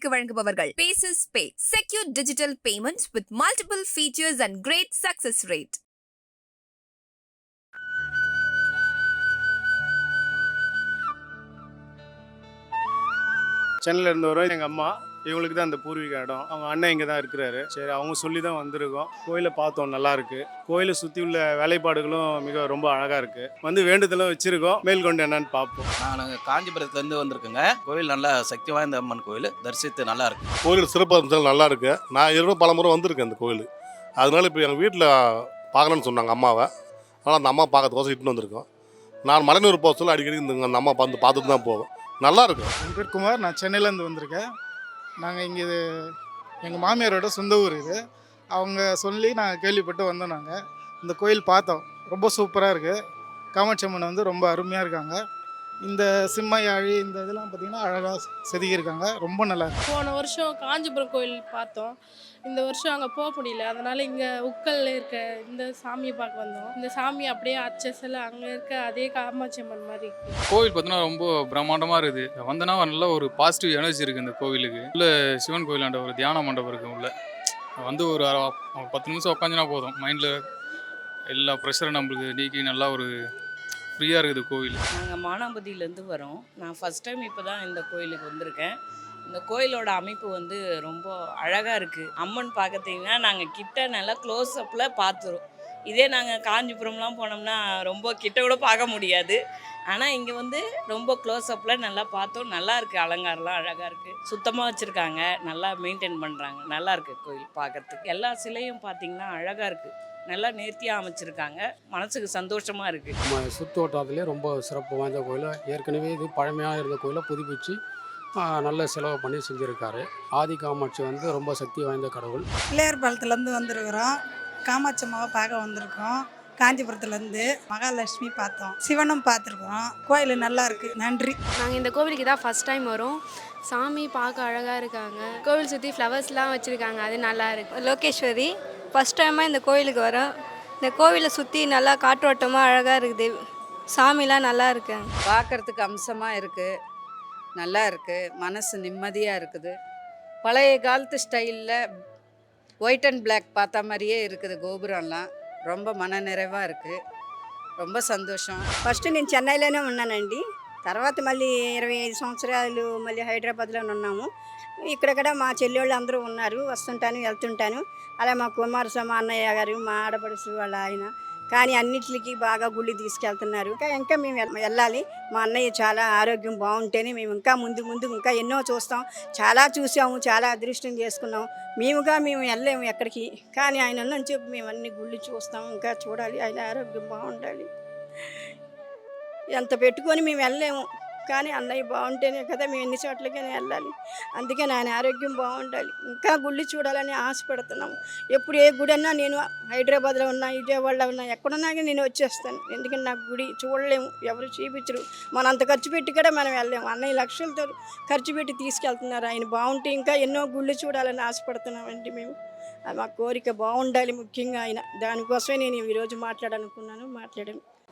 வழங்குபவர்கள். Paces pay secure digital payments with multiple features and great success rate சென்னையில் இருந்து எங்கள் அம்மா. இவங்களுக்கு தான் அந்த பூர்வீக இடம். அவங்க அண்ணன் இங்கே தான் இருக்கிறாரு. சரி அவங்க சொல்லி தான் வந்திருக்கோம். கோயிலை பார்த்தோம் நல்லா இருக்கு. கோயிலை சுற்றி உள்ள வேலைப்பாடுகளும் மிக ரொம்ப அழகாக இருக்கு. வந்து வேண்டுதலும் வச்சிருக்கோம். மேல்கொண்டு என்னன்னு பார்ப்போம். நாங்கள் காஞ்சிபுரத்துலேருந்து வந்திருக்கோங்க. கோயில் நல்லா சக்தி வாய்ந்த அம்மன் கோயில். தரிசித்து நல்லா இருக்கு. கோயில் சிறப்பம்சம் நல்லா இருக்கு. நான் இரவு பல முறை வந்திருக்கேன் இந்த கோயில். அதனால இப்போ எங்கள் வீட்டில் பார்க்கணும்னு சொன்னாங்க அம்மாவை. அதனால் அந்த அம்மா பார்க்கறதுக்கோசம் இட்டுன்னு வந்திருக்கோம். நான் மலைநூர் போக சொல்ல அடிக்கடி இந்த அந்த அம்மா பார்த்து பார்த்துட்டு தான் போவேன். நல்லா இருக்கும் என் பேர் குமார் நான் சென்னையிலேருந்து வந்திருக்கேன். நாங்கள் இங்கே இது எங்கள் மாமியாரோட சொந்த ஊர் இது. அவங்க சொல்லி நாங்கள் கேள்விப்பட்டு வந்தோம் நாங்கள் இந்த கோயில் பார்த்தோம். ரொம்ப சூப்பராக இருக்குது காமாட்சி அம்மன் வந்து ரொம்ப அருமையாக இருக்காங்க. இந்த சிம்மையாழி இந்த இதெல்லாம் பார்த்திங்கன்னா அழகாக செதுக்கியிருக்காங்க. ரொம்ப நல்லா போன வருஷம் காஞ்சிபுரம் கோயில் பார்த்தோம். இந்த வருஷம் அங்கே போக முடியல. அதனால இங்கே உக்கல்ல இருக்க இந்த சாமியை பார்க்க வந்தோம். இந்த சாமி அப்படியே அச்சசில் அங்கே இருக்க அதே காமாட்சி அம்மன் மாதிரி இருக்கு. கோவில் பார்த்தீங்கன்னா ரொம்ப பிரம்மாண்டமாக இருக்குது. வந்தனா நல்ல ஒரு பாசிட்டிவ் எனர்ஜி இருக்குது இந்த கோவிலுக்கு. உள்ள சிவன் கோயிலாண்ட ஒரு தியான மண்டபம் இருக்குது உள்ள. வந்து ஒரு பத்து நிமிஷம் உட்காந்துனா போதும். மைண்டில் எல்லா ப்ரெஷரும் நம்மளுக்கு நீக்கி நல்லா ஒரு ஃப்ரீயாக இருக்குது கோவில். நாங்கள் மானாம்பதியிலேருந்து வரோம். நான் ஃபஸ்ட் டைம் இப்போ தான் இந்த கோயிலுக்கு வந்திருக்கேன். இந்த கோயிலோட அமைப்பு வந்து ரொம்ப அழகாக இருக்குது அம்மன் பார்க்கறீங்கன்னா நாங்கள் கிட்ட நல்லா க்ளோஸ் அப்பில் பார்த்துரும். இதே நாங்கள் காஞ்சிபுரம்லாம் போனோம்னா ரொம்ப கிட்ட கூட பார்க்க முடியாது. ஆனால் இங்கே வந்து ரொம்ப க்ளோஸ் அப்பில் நல்லா பார்த்தோம். நல்லா இருக்குது அலங்காரம்லாம் அழகாக இருக்குது சுத்தமாக வச்சுருக்காங்க. நல்லா மெயின்டைன் பண்ணுறாங்க நல்லா இருக்குது கோயில் பார்க்கறதுக்கு. எல்லா சிலையும் பார்த்தீங்கன்னா அழகாக இருக்குது நல்லா நேர்த்தியாக அமைச்சிருக்காங்க. மனசுக்கு சந்தோஷமாக இருக்குது நம்ம சுற்று வட்டாரத்துலேயே ரொம்ப சிறப்பு வாய்ந்த கோயில். ஏற்கனவே இது பழமையாக இருந்த கோயிலை புதுப்பிச்சு நல்ல செலவு பண்ணி செஞ்சுருக்காரு. ஆதி காமாட்சி வந்து ரொம்ப சக்தி வாய்ந்த கடவுள். பிள்ளையார் பாலத்துலேருந்து வந்திருக்கிறோம். காமாட்சி அம்மாவை பார்க்க வந்திருக்கோம். காஞ்சிபுரத்துலேருந்து மகாலட்சுமி பார்த்தோம். சிவனும் பார்த்துருக்குறோம் கோயில் நல்லா இருக்குது நன்றி. நாங்கள் இந்த கோவிலுக்கு தான் ஃபஸ்ட் டைம் வரோம். சாமி பார்க்க அழகாக இருக்காங்க. கோவில் சுற்றி ஃப்ளவர்ஸ்லாம் வச்சுருக்காங்க. அது நல்லா இருக்கு. லோகேஸ்வரி ஃபஸ்ட் டைமாக இந்த கோயிலுக்கு வரோம். இந்த கோவிலை சுற்றி நல்லா காற்றோட்டமாக அழகாக இருக்குது. சாமிலாம் நல்லா இருக்கு. பார்க்கறதுக்கு அம்சமாக இருக்குது நல்லா இருக்குது மனசு நிம்மதியாக இருக்குது. பழைய காலத்து ஸ்டைலில் ஒயிட் அண்ட் பிளாக் பார்த்தா மாதிரியே இருக்குது கோபுரம்லாம். ரொம்ப மன நிறைவாக இருக்குது ரொம்ப సంతోషం ఫస్ట్ నేను చెన్నైలోనే ఉన్నానండి తర్వాత మళ్ళీ ఇరవై ఐదు సంవత్సరాలు మళ్ళీ హైదరాబాద్లోనే ఉన్నాము ఇక్కడక్కడ మా చెల్లెళ్ళు అందరూ ఉన్నారు వస్తుంటాను వెళ్తుంటాను అలా మా కుమారస్వామి అన్నయ్య గారు మా ఆడపడుసు వాళ్ళ ఆయన కానీ అన్నిటికీ బాగా గుళ్ళు తీసుకెళ్తున్నారు. ఇంకా ఇంకా మేము వెళ్ళాలి. మా అన్నయ్య చాలా ఆరోగ్యం బాగుంటేనే మేము ఇంకా ముందు ముందు ఇంకా ఎన్నో చూస్తాం. చాలా చూసాము చాలా అదృష్టం చేసుకున్నాం. మేముగా మేము వెళ్ళలేము ఎక్కడికి. కానీ ఆయన ఉన్నని చెప్పి మేము అన్ని గుళ్ళు చూస్తాం ఇంకా చూడాలి. ఆయన ఆరోగ్యం బాగుండాలి. ఎంత పెట్టుకొని మేము వెళ్ళలేము. కానీ అన్నయ్య బాగుంటేనే కదా మేము ఎన్ని చోట్లకైనా వెళ్ళాలి. అందుకే ఆయన ఆరోగ్యం బాగుండాలి. ఇంకా గుళ్ళు చూడాలని ఆశపడుతున్నాము. ఎప్పుడు ఏ గుడి అన్నా నేను హైదరాబాద్లో ఉన్నా విజయవాడలో ఉన్నా ఎక్కడున్నా కానీ నేను వచ్చేస్తాను. ఎందుకంటే నాకు గుడి చూడలేము. ఎవరు చూపించరు. మనం అంత ఖర్చు పెట్టి కూడా మనం వెళ్ళలేము. అన్నయ్య లక్షలతో ఖర్చు పెట్టి తీసుకెళ్తున్నారు. ఆయన బాగుంటే ఇంకా ఎన్నో గుళ్ళు చూడాలని ఆశపడుతున్నామండి మేము. అది మా కోరిక బాగుండాలి ముఖ్యంగా ఆయన. దానికోసమే నేను ఈరోజు మాట్లాడాలనుకున్నాను. మాట్లాడాను.